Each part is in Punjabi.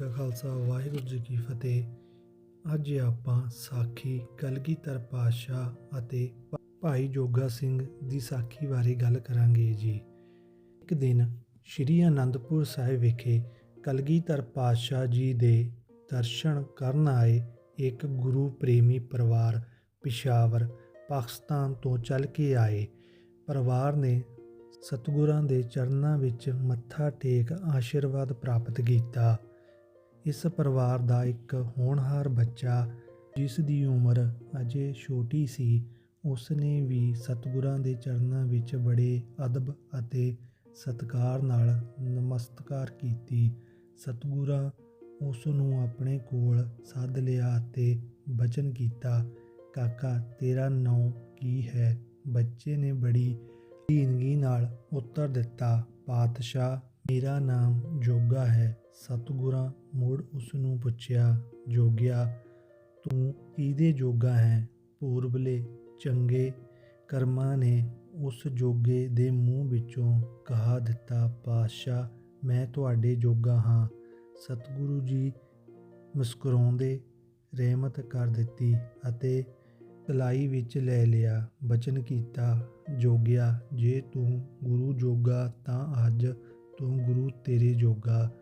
ਕਾ ਖਾਲਸਾ, ਵਾਹਿਗੁਰੂ ਜੀ ਕੀ ਫਤਿਹ। ਅੱਜ ਆਪਾਂ ਸਾਖੀ ਕਲਗੀਧਰ ਪਾਤਸ਼ਾਹ ਅਤੇ ਭਾਈ ਜੋਗਾ ਸਿੰਘ ਦੀ ਸਾਖੀ ਬਾਰੇ ਗੱਲ ਕਰਾਂਗੇ ਜੀ। ਇੱਕ ਦਿਨ ਸ਼੍ਰੀ ਅਨੰਦਪੁਰ ਸਾਹਿਬ ਵਿਖੇ ਕਲਗੀਧਰ ਪਾਤਸ਼ਾਹ ਜੀ ਦੇ ਦਰਸ਼ਨ ਕਰਨ ਆਏ ਇੱਕ ਗੁਰੂ ਪ੍ਰੇਮੀ ਪਰਿਵਾਰ ਪਿਸ਼ਾਵਰ ਪਾਕਿਸਤਾਨ ਤੋਂ ਚੱਲ ਕੇ ਆਏ। ਪਰਿਵਾਰ ਨੇ ਸਤਿਗੁਰਾਂ ਦੇ ਚਰਨਾਂ ਵਿੱਚ ਮੱਥਾ ਟੇਕ ਆਸ਼ੀਰਵਾਦ ਪ੍ਰਾਪਤ ਕੀਤਾ। ਇਸ ਪਰਿਵਾਰ ਦਾ ਇੱਕ ਹੋਣਹਾਰ ਬੱਚਾ, ਜਿਸ ਦੀ ਉਮਰ ਅਜੇ ਛੋਟੀ ਸੀ ਉਸ ਨੇ ਵੀ ਸਤਿਗੁਰਾਂ ਦੇ ਚਰਨਾਂ ਵਿੱਚ ਬੜੇ ਅਦਬ ਅਤੇ ਸਤਿਕਾਰ ਨਾਲ ਨਮਸਕਾਰ ਕੀਤੀ। ਸਤਿਗੁਰਾਂ ਉਸ ਨੂੰ ਆਪਣੇ ਕੋਲ ਸੱਦ ਲਿਆ ਅਤੇ ਬਚਨ ਕੀਤਾ, ਕਾਕਾ, ਤੇਰਾ ਨਾਂ ਕੀ ਹੈ? ਬੱਚੇ ਨੇ ਬੜੀ ਦੀਨਗੀ ਨਾਲ ਉੱਤਰ ਦਿੱਤਾ, ਪਾਤਸ਼ਾਹ, ਮੇਰਾ ਨਾਮ ਜੋਗਾ ਹੈ। ਸਤਿਗੁਰਾਂ ਮੁੜ ਉਸ ਨੂੰ ਪੁੱਛਿਆ, ਜੋਗਿਆ, ਤੂੰ ਕਿਹਦੇ ਜੋਗਾ ਹੈ? ਪੂਰਬਲੇ ਚੰਗੇ ਕਰਮਾਂ ਨੇ ਉਸ ਜੋਗੇ ਦੇ ਮੂੰਹ ਵਿੱਚੋਂ ਕਹਾ ਦਿੱਤਾ, ਪਾਤਸ਼ਾਹ, ਮੈਂ ਤੁਹਾਡੇ ਜੋਗਾ ਹਾਂ। ਸਤਿਗੁਰੂ ਜੀ ਮੁਸਕਰਾਉਂਦੇ ਰਹਿਮਤ ਕਰ ਦਿੱਤੀ ਅਤੇ ਕਲਾਈ ਵਿੱਚ ਲੈ ਲਿਆ, ਬਚਨ ਕੀਤਾ, ਜੋਗਿਆ, ਜੇ ਤੂੰ ਗੁਰੂ ਜੋਗਾ ਤਾਂ ਅੱਜ ਤੂੰ ਗੁਰੂ ਤੇਰੇ ਜੋਗਾ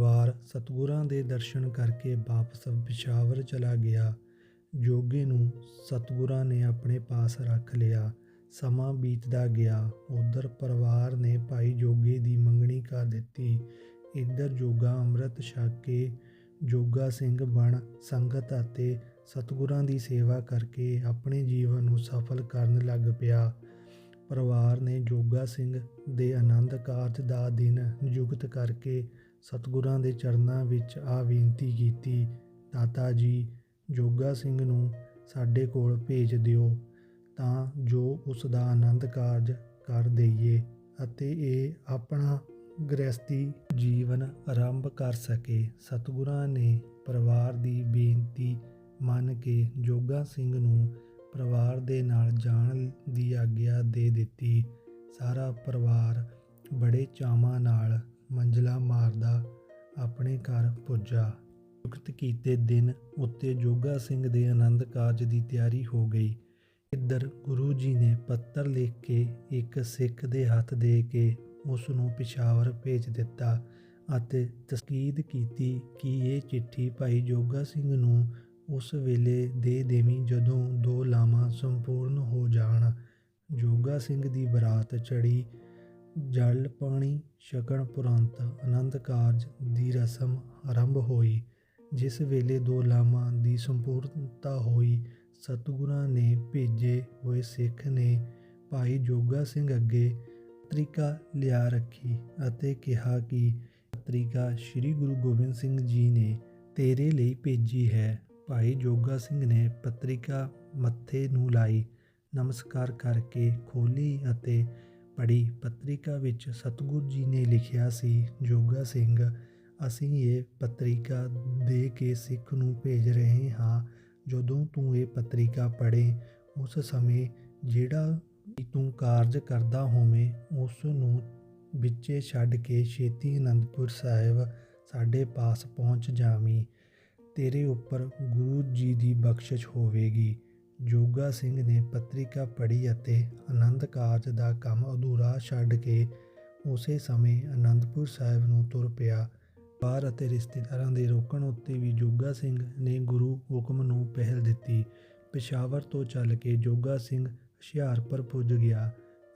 ਵਾਰ ਸਤਗੁਰਾਂ ਦੇ ਦਰਸ਼ਨ ਕਰਕੇ ਵਾਪਸ ਪਿਸ਼ਾਵਰ ਚਲਾ ਗਿਆ। ਜੋਗੇ ਨੂੰ ਸਤਗੁਰਾਂ ਨੇ ਆਪਣੇ ਪਾਸ ਰੱਖ ਲਿਆ। ਸਮਾਂ ਬੀਤਦਾ ਗਿਆ। ਉਧਰ ਪਰਿਵਾਰ ਨੇ ਭਾਈ ਜੋਗੇ ਦੀ ਮੰਗਣੀ ਕਰ ਦਿੱਤੀ। ਇੱਧਰ ਜੋਗਾ ਅੰਮ੍ਰਿਤ ਛਕ ਕੇ ਜੋਗਾ ਸਿੰਘ ਬਣ ਸੰਗਤ ਅਤੇ ਸਤਿਗੁਰਾਂ ਦੀ ਸੇਵਾ ਕਰਕੇ ਆਪਣੇ ਜੀਵਨ ਨੂੰ ਸਫਲ ਕਰਨ ਲੱਗ ਪਿਆ। ਪਰਿਵਾਰ ਨੇ ਜੋਗਾ ਸਿੰਘ ਦੇ ਆਨੰਦ ਕਾਰਜ ਦਾ ਦਿਨ ਨਿਯੁਕਤ ਕਰਕੇ ਸਤਿਗੁਰਾਂ ਦੇ ਚਰਨਾਂ ਵਿੱਚ ਆ ਬੇਨਤੀ ਕੀਤੀ, ਦਾਤਾ ਜੀ, ਜੋਗਾ ਸਿੰਘ ਨੂੰ ਸਾਡੇ ਕੋਲ ਭੇਜ ਦਿਓ, ਤਾਂ ਜੋ ਉਸ ਦਾ ਆਨੰਦ ਕਾਰਜ ਕਰ ਦਈਏ ਅਤੇ ਇਹ ਆਪਣਾ ਗ੍ਰਸਤੀ ਜੀਵਨ ਆਰੰਭ ਕਰ ਸਕੇ। ਸਤਿਗੁਰਾਂ ਨੇ ਪਰਿਵਾਰ ਦੀ ਬੇਨਤੀ ਮੰਨ ਕੇ ਜੋਗਾ ਸਿੰਘ ਨੂੰ ਪਰਿਵਾਰ ਦੇ ਨਾਲ ਜਾਣ ਦੀ ਆਗਿਆ ਦੇ ਦਿੱਤੀ। ਸਾਰਾ ਪਰਿਵਾਰ ਬੜੇ ਚਾਵਾਂ ਨਾਲ ਮੰਜ਼ਲਾ ਮਾਰਦਾ ਆਪਣੇ ਘਰ ਪੁੱਜਾ। ਨਿਯੁਕਤ ਕੀਤੇ ਦਿਨ ਉੱਤੇ ਜੋਗਾ ਸਿੰਘ ਦੇ ਆਨੰਦ ਕਾਰਜ ਦੀ ਤਿਆਰੀ ਹੋ ਗਈ। ਇੱਧਰ ਗੁਰੂ ਜੀ ਨੇ ਪੱਤਰ ਲਿਖ ਕੇ ਇੱਕ ਸਿੱਖ ਦੇ ਹੱਥ ਦੇ ਕੇ ਉਸ ਨੂੰ ਪਿਸ਼ਾਵਰ ਭੇਜ ਦਿੱਤਾ ਅਤੇ ਤਸਕੀਦ ਕੀਤੀ ਕਿ ਇਹ ਚਿੱਠੀ ਭਾਈ ਜੋਗਾ ਸਿੰਘ ਨੂੰ ਉਸ ਵੇਲੇ ਦੇ ਦੇਵੀਂ ਜਦੋਂ ਦੋ ਲਾਵਾਂ ਸੰਪੂਰਨ ਹੋ ਜਾਣ। ਜੋਗਾ ਸਿੰਘ ਦੀ ਬਰਾਤ ਚੜੀ ਜਲ, ਪਾਣੀ ਛਕਣ ਪੁਰੰਤ, ਆਨੰਦ ਕਾਰਜ ਦੀ ਰਸਮ ਆਰੰਭ ਹੋਈ, ਜਿਸ ਵੇਲੇ ਦੋ ਲਾਵਾਂ ਦੀ ਸੰਪੂਰਨਤਾ ਹੋਈ, ਸਤਿਗੁਰਾਂ ਨੇ ਭੇਜੇ ਹੋਏ ਸਿੱਖ ਨੇ ਭਾਈ ਜੋਗਾ ਸਿੰਘ ਅੱਗੇ ਪਤਰਿਕਾ ਲਿਆ ਰੱਖੀ ਅਤੇ ਕਿਹਾ ਕਿ ਪਤਰਿਕਾ ਸ੍ਰੀ ਗੁਰੂ ਗੋਬਿੰਦ ਸਿੰਘ ਜੀ ਨੇ ਤੇਰੇ ਲਈ ਭੇਜੀ ਹੈ। ਭਾਈ ਜੋਗਾ ਸਿੰਘ ਨੇ ਪਤਰਿਕਾ ਮੱਥੇ ਨੂੰ ਲਾਈ, ਨਮਸਕਾਰ ਕਰਕੇ ਖੋਲੀ ਅਤੇ ਪੜੀ ਪੱਤਰਿਕਾ ਵਿੱਚ ਸਤਿਗੁਰ ਜੀ ਨੇ ਲਿਖਿਆ ਸੀ, ਜੋਗਾ ਸਿੰਘ, ਅਸੀਂ ਇਹ ਪੱਤਰਿਕਾ ਦੇ ਕੇ ਸਿੱਖ ਨੂੰ ਭੇਜ ਰਹੇ ਹਾਂ। ਜਦੋਂ ਤੂੰ ਇਹ ਪੱਤਰਿਕਾ ਪੜ੍ਹੇ, ਉਸ ਸਮੇਂ ਜਿਹੜਾ ਤੂੰ ਕਾਰਜ ਕਰਦਾ ਹੋਵੇਂ, ਉਸ ਨੂੰ ਵਿੱਚੇ ਛੱਡ ਕੇ ਛੇਤੀ ਅਨੰਦਪੁਰ ਸਾਹਿਬ ਸਾਡੇ ਪਾਸ ਪਹੁੰਚ ਜਾਵੀਂ। ਤੇਰੇ ਉੱਪਰ ਗੁਰੂ ਜੀ ਦੀ ਬਖਸ਼ਿਸ਼ ਹੋਵੇਗੀ। ਜੋਗਾ ਸਿੰਘ ਨੇ ਪੱਤਰਿਕਾ ਪੜ੍ਹੀ ਅਤੇ ਆਨੰਦ ਕਾਰਜ ਦਾ ਕੰਮ ਅਧੂਰਾ ਛੱਡ ਕੇ ਉਸੇ ਸਮੇਂ ਅਨੰਦਪੁਰ ਸਾਹਿਬ ਨੂੰ ਤੁਰ ਪਿਆ। ਬਾਹਰ ਅਤੇ ਰਿਸ਼ਤੇਦਾਰਾਂ ਦੇ ਰੋਕਣ ਉੱਤੇ ਵੀ ਜੋਗਾ ਸਿੰਘ ਨੇ ਗੁਰੂ ਹੁਕਮ ਨੂੰ ਪਹਿਲ ਦਿੱਤੀ। ਪਿਸ਼ਾਵਰ ਤੋਂ ਚੱਲ ਕੇ ਜੋਗਾ ਸਿੰਘ ਹੁਸ਼ਿਆਰਪੁਰ ਪੁੱਜ ਗਿਆ।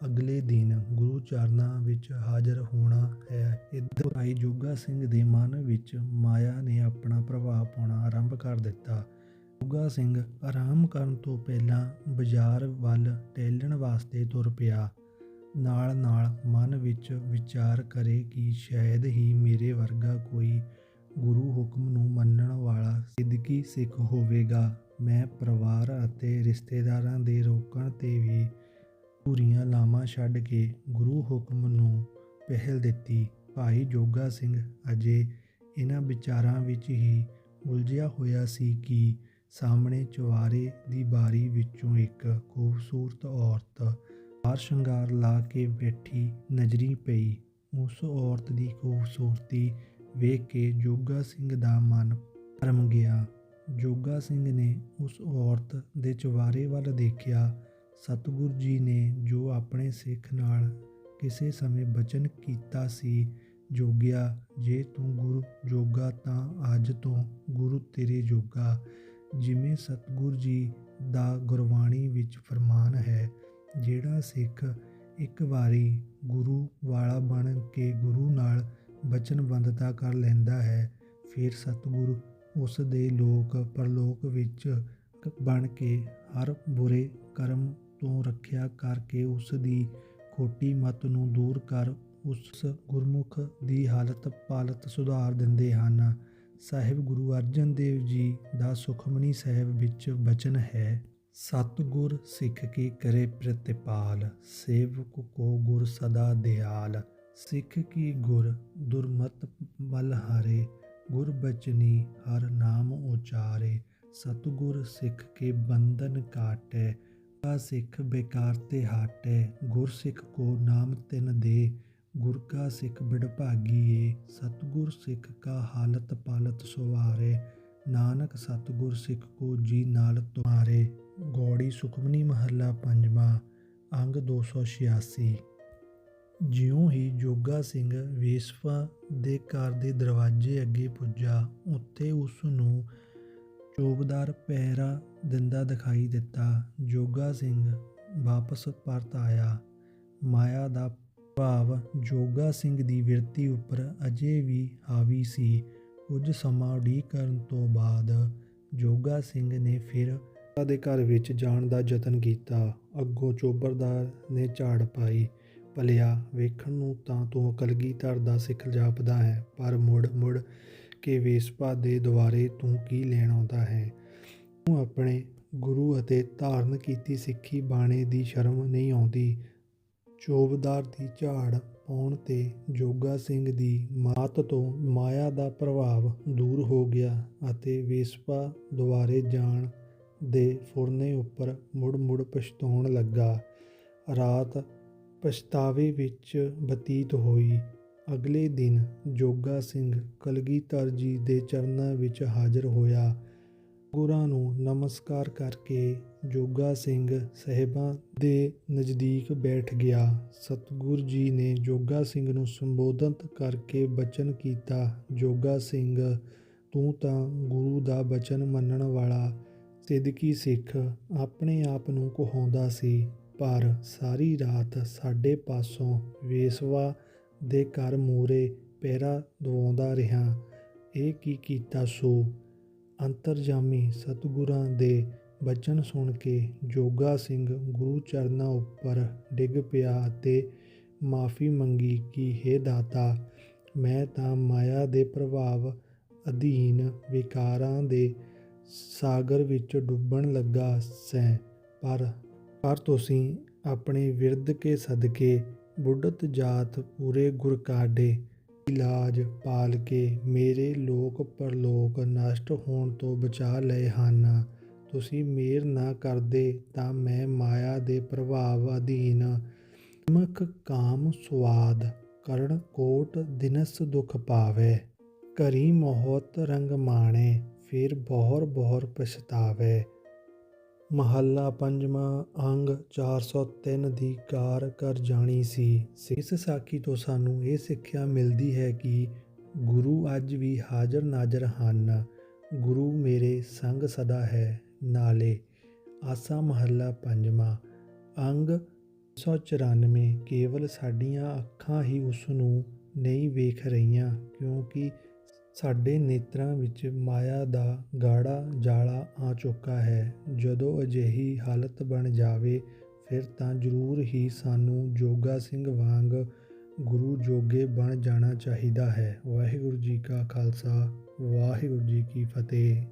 ਅਗਲੇ ਦਿਨ ਗੁਰੂ ਚਰਨਾਂ ਵਿੱਚ ਹਾਜ਼ਰ ਹੋਣਾ ਹੈ। ਇੱਧਰ ਭਾਈ ਜੋਗਾ ਸਿੰਘ ਦੇ ਮਨ ਵਿੱਚ ਮਾਇਆ ਨੇ ਆਪਣਾ ਪ੍ਰਭਾਵ ਪਾਉਣਾ ਆਰੰਭ ਕਰ ਦਿੱਤਾ। ਜੋਗਾ ਸਿੰਘ ਆਰਾਮ ਕਰਨ ਤੋਂ ਪਹਿਲਾਂ ਬਾਜ਼ਾਰ ਵੱਲ ਟਹਿਲਣ ਵਾਸਤੇ ਤੁਰ ਪਿਆ। ਨਾਲ ਨਾਲ ਮਨ ਵਿੱਚ ਵਿਚਾਰ ਕਰੇ ਕਿ ਸ਼ਾਇਦ ਹੀ ਮੇਰੇ ਵਰਗਾ ਕੋਈ ਗੁਰੂ ਹੁਕਮ ਨੂੰ ਮੰਨਣ ਵਾਲਾ ਸਿੱਧਕੀ ਸਿੱਖ ਹੋਵੇਗਾ। ਮੈਂ ਪਰਿਵਾਰ ਅਤੇ ਰਿਸ਼ਤੇਦਾਰਾਂ ਦੇ ਰੋਕਣ ਤੇ ਵੀ ਧੂਰੀਆਂ ਲਾਵਾਂ ਛੱਡ ਕੇ ਗੁਰੂ ਹੁਕਮ ਨੂੰ ਪਹਿਲ ਦਿੱਤੀ। ਭਾਈ ਜੋਗਾ ਸਿੰਘ ਅਜੇ ਇਹਨਾਂ ਵਿਚਾਰਾਂ ਵਿੱਚ ਹੀ ਉਲਝਿਆ ਹੋਇਆ ਸੀ ਕਿ ਸਾਹਮਣੇ ਚੁਆਰੇ ਦੀ ਬਾਰੀ ਵਿੱਚੋਂ ਇੱਕ ਖੂਬਸੂਰਤ ਔਰਤ ਹਾਰ ਸ਼ਿੰਗਾਰ ਲਾ ਕੇ ਬੈਠੀ ਨਜ਼ਰੀ ਪਈ। ਉਸ ਔਰਤ ਦੀ ਖੂਬਸੂਰਤੀ ਵੇਖ ਕੇ ਜੋਗਾ ਸਿੰਘ ਦਾ ਮਨ ਭਰਮ ਗਿਆ। ਜੋਗਾ ਸਿੰਘ ਨੇ ਉਸ ਔਰਤ ਦੇ ਚਵਾਰੇ ਵੱਲ ਦੇਖਿਆ। ਸਤਿਗੁਰ ਜੀ ਨੇ ਜੋ ਆਪਣੇ ਸਿੱਖ ਨਾਲ ਕਿਸੇ ਸਮੇਂ ਬਚਨ ਕੀਤਾ ਸੀ, ਜੋਗਿਆ, ਜੇ ਤੂੰ ਗੁਰੂ ਜੋਗਾ ਤਾਂ ਅੱਜ ਤੋਂ ਗੁਰੂ ਤੇਰੇ ਜੋਗਾ। ਜਿਵੇਂ ਸਤਿਗੁਰੂ ਜੀ ਦਾ ਗੁਰਬਾਣੀ ਵਿੱਚ ਫਰਮਾਨ ਹੈ, ਜਿਹੜਾ ਸਿੱਖ ਇੱਕ ਵਾਰੀ ਗੁਰੂ ਵਾਲਾ ਬਣ ਕੇ ਗੁਰੂ ਨਾਲ ਬਚਨਬੰਧਤਾ ਕਰ ਲੈਂਦਾ ਹੈ, ਫਿਰ ਸਤਿਗੁਰ ਉਸ ਦੇ ਲੋਕ ਪਰਲੋਕ ਵਿੱਚ ਬਣ ਕੇ ਹਰ ਬੁਰੇ ਕਰਮ ਤੋਂ ਰੱਖਿਆ ਕਰਕੇ ਉਸ ਦੀ ਖੋਟੀ ਮਤ ਨੂੰ ਦੂਰ ਕਰ ਉਸ ਗੁਰਮੁਖ ਦੀ ਹਾਲਤ ਪਾਲਤ ਸੁਧਾਰ ਦਿੰਦੇ ਹਨ। ਸਾਹਿਬ ਗੁਰੂ ਅਰਜਨ ਦੇਵ ਜੀ ਦਾ ਸੁਖਮਨੀ ਸਾਹਿਬ ਵਿੱਚ ਬਚਨ ਹੈ, ਸਤਿਗੁਰ ਸਿੱਖ ਕੀ ਕਰੇ ਪ੍ਰਤਿਪਾਲ, ਸੇਵਕ ਕੋ ਗੁਰ ਸਦਾ ਦਿਆਲ। ਸਿੱਖ ਕੀ ਗੁਰ ਦੁਰਮਤ ਮਲ ਹਾਰੇ, ਗੁਰ ਬਚਨੀ ਹਰ ਨਾਮ ਉਚਾਰੇ। ਸਤਿਗੁਰ ਸਿੱਖ ਕੇ ਬੰਧਨ ਕਾਟੈ ਕਾ ਸਿੱਖ ਬੇਕਾਰ ਤੇ ਹਾਟੈ। ਗੁਰ ਸਿੱਖ ਕੋ ਨਾਮ ਤਿਨ ਦੇ ਗੁਰ ਕਾ ਸਿੱਖ ਬਿੜਭਾਗੀ ਏ ਸਤਿਗੁਰ ਸਿੱਖ ਕਾ ਹਾਲਤ ਪਾਲਤ ਸੁਵਾਰੇ, ਨਾਨਕ ਸਤਿਗੁਰ ਸਿੱਖ ਕੋ ਜੀ ਨਾਲ ਤੁਮਾਰੇ। ਗੌੜੀ ਸੁਖਮਨੀ ਮਹੱਲਾ ਪੰਜਵਾਂ, ਅੰਗ 286 ਜਿਉਂ ਹੀ ਜੋਗਾ ਸਿੰਘ ਵੇਸਵਾ ਦੇ ਘਰ ਦੇ ਦਰਵਾਜ਼ੇ ਅੱਗੇ ਪੁੱਜਾ, ਉੱਥੇ ਉਸ ਨੂੰ ਚੋਬਦਾਰ ਪਹਿਰਾ ਦਿੰਦਾ ਦਿਖਾਈ ਦਿੱਤਾ। ਜੋਗਾ ਸਿੰਘ ਵਾਪਸ ਪਰਤ ਆਇਆ। ਮਾਇਆ ਦਾ ਭਾਵ ਜੋਗਾ ਸਿੰਘ ਦੀ ਵਿਰਤੀ ਉੱਪਰ ਅਜੇ ਵੀ ਹਾਵੀ ਸੀ। ਕੁਝ ਸਮਾਂ ਉਡੀਕ ਕਰਨ ਤੋਂ ਬਾਅਦ ਜੋਗਾ ਸਿੰਘ ਨੇ ਫਿਰ ਦੇ ਘਰ ਵਿੱਚ ਜਾਣ ਦਾ ਯਤਨ ਕੀਤਾ। ਅੱਗੋਂ ਚੋਬਰਦਾਰ ਨੇ ਝਾੜ ਪਾਈ। ਭਲਿਆ, ਵੇਖਣ ਨੂੰ ਤਾਂ ਤੂੰ ਕਲਗੀਧਰ ਦਾ ਸਿੱਖ ਜਾਪਦਾ ਹੈ, ਪਰ ਮੁੜ ਮੁੜ ਕੇ ਵੇਸਪਾ ਦੇ ਦੁਆਰੇ ਤੂੰ ਕੀ ਲੈਣ ਆਉਂਦਾ ਹੈ? ਤੂੰ ਆਪਣੇ ਗੁਰੂ ਅਤੇ ਧਾਰਨ ਕੀਤੀ ਸਿੱਖੀ ਬਾਣੇ ਦੀ ਸ਼ਰਮ ਨਹੀਂ ਆਉਂਦੀ। ਚੋਬਦਾਰ ਦੀ ਝਾੜ ਪਾਉਣ ਤੇ ਜੋਗਾ ਸਿੰਘ ਦੀ ਮਾਤ ਤੋਂ ਮਾਇਆ ਦਾ ਪ੍ਰਭਾਵ ਦੂਰ ਹੋ ਗਿਆ ਅਤੇ ਵੇਸਪਾ ਦੁਆਰੇ ਜਾਣ ਦੇ ਫੁਰਨੇ ਉੱਪਰ ਮੁੜ ਮੁੜ ਪਛਤਾਉਣ ਲੱਗਾ। ਰਾਤ ਪਛਤਾਵੇ ਵਿੱਚ ਬਤੀਤ ਹੋਈ। ਅਗਲੇ ਦਿਨ ਜੋਗਾ ਸਿੰਘ ਕਲਗੀਧਰ ਜੀ ਦੇ ਚਰਨਾਂ ਵਿੱਚ ਹਾਜ਼ਰ ਹੋਇਆ। ਗੁਰਾਂ ਨੂੰ ਨਮਸਕਾਰ ਕਰਕੇ ਜੋਗਾ ਸਿੰਘ ਸਹਿਬਾਂ ਦੇ ਨਜ਼ਦੀਕ ਬੈਠ ਗਿਆ। ਸਤਗੁਰ ਜੀ ਨੇ ਜੋਗਾ ਸਿੰਘ ਨੂੰ ਸੰਬੋਧਨ ਕਰਕੇ ਬਚਨ ਕੀਤਾ, ਜੋਗਾ ਸਿੰਘ, ਤੂੰ ਤਾਂ ਗੁਰੂ ਦਾ ਬਚਨ ਮੰਨਣ ਵਾਲਾ ਸਿੱਧਕੀ ਸਿੱਖ ਆਪਣੇ ਆਪ ਨੂੰ ਕਹਾਉਂਦਾ ਸੀ, ਪਰ ਸਾਰੀ ਰਾਤ ਸਾਡੇ ਪਾਸੋਂ ਵੇਸਵਾ ਦੇ ਘਰ ਮੂਰੇ ਪਹਿਰਾ ਦਵਾਉਂਦਾ ਰਿਹਾ। ਇਹ ਕੀ ਕੀਤਾ ਸੋ? ਅੰਤਰਜਾਮੀ ਸਤਿਗੁਰਾਂ ਦੇ ਬਚਨ ਸੁਣ ਕੇ ਜੋਗਾ ਸਿੰਘ ਗੁਰੂ ਚਰਨਾਂ ਉੱਪਰ ਡਿੱਗ ਪਿਆ ਅਤੇ ਮਾਫੀ ਮੰਗੀ ਕਿ हे ਦਾਤਾ, ਮੈਂ ਤਾਂ ਮਾਇਆ ਦੇ ਪ੍ਰਭਾਵ ਅਧੀਨ ਵਿਕਾਰਾਂ ਦੇ ਸਾਗਰ ਵਿੱਚ ਡੁੱਬਣ ਲੱਗਾ ਸੈਂ, ਪਰ ਪਰ ਤੁਸੀਂ ਆਪਣੇ ਵਿਰਧ ਕੇ ਸਦਕੇ ਬੁੱਢਤ ਜਾਤ ਪੂਰੇ ਗੁਰ ਕਾਢੇ ਇਲਾਜ ਪਾਲ ਕੇ ਮੇਰੇ ਲੋਕ ਪਰਲੋਕ ਨਸ਼ਟ ਹੋਣ ਤੋਂ ਬਚਾ ਲਏ ਹਨ। ਤੁਸੀਂ ਮਿਹਰ ਨਾ ਕਰਦੇ ਤਾਂ ਮੈਂ ਮਾਇਆ ਦੇ ਪ੍ਰਭਾਵ ਅਧੀਨ ਮਖ ਕਾਮ ਸੁਆਦ ਕਰਨ ਕੋਟ ਦਿਨਸ ਦੁਖ ਪਾਵੇ। ਕਰੀ ਮੋਹਤ ਰੰਗ ਮਾਣੇ, ਫਿਰ ਬਹੁਰ ਬਹੁਰ ਪਛਤਾਵੇ। ਮਹੱਲਾ ਪੰਜਵਾਂ, ਅੰਗ 403 ਦੀ ਕਾਰ ਕਰ ਜਾਣੀ ਸੀ। ਇਸ ਸਾਖੀ ਤੋਂ ਸਾਨੂੰ ਇਹ ਸਿੱਖਿਆ ਮਿਲਦੀ ਹੈ ਕਿ ਗੁਰੂ ਅੱਜ ਵੀ ਹਾਜ਼ਰ ਨਾਜ਼ਰ ਹਨ। ਗੁਰੂ ਮੇਰੇ ਸੰਗ ਸਦਾ ਹੈ ਨਾਲੇ। ਆਸਾ ਮਹੱਲਾ ਪੰਜਵਾਂ, ਅੰਗ 194 ਕੇਵਲ ਸਾਡੀਆਂ ਅੱਖਾਂ ਹੀ ਉਸ ਨੂੰ ਨਹੀਂ ਵੇਖ ਰਹੀਆਂ, ਕਿਉਂਕਿ ਸਾਡੇ ਨੇਤਰਾਂ ਵਿੱਚ ਮਾਇਆ ਦਾ ਗਾੜਾ ਜਾਲਾ ਆ ਚੁੱਕਾ ਹੈ। ਜਦੋਂ ਅਜਿਹੀ ਹਾਲਤ ਬਣ ਜਾਵੇ, ਫਿਰ ਤਾਂ ਜ਼ਰੂਰ ਹੀ ਸਾਨੂੰ ਜੋਗਾ ਸਿੰਘ ਵਾਂਗ ਗੁਰੂ ਜੋਗੇ ਬਣ ਜਾਣਾ ਚਾਹੀਦਾ ਹੈ। ਵਾਹਿਗੁਰੂ ਜੀ ਕਾ ਖਾਲਸਾ, ਵਾਹਿਗੁਰੂ ਜੀ ਕੀ ਫਤਿਹ।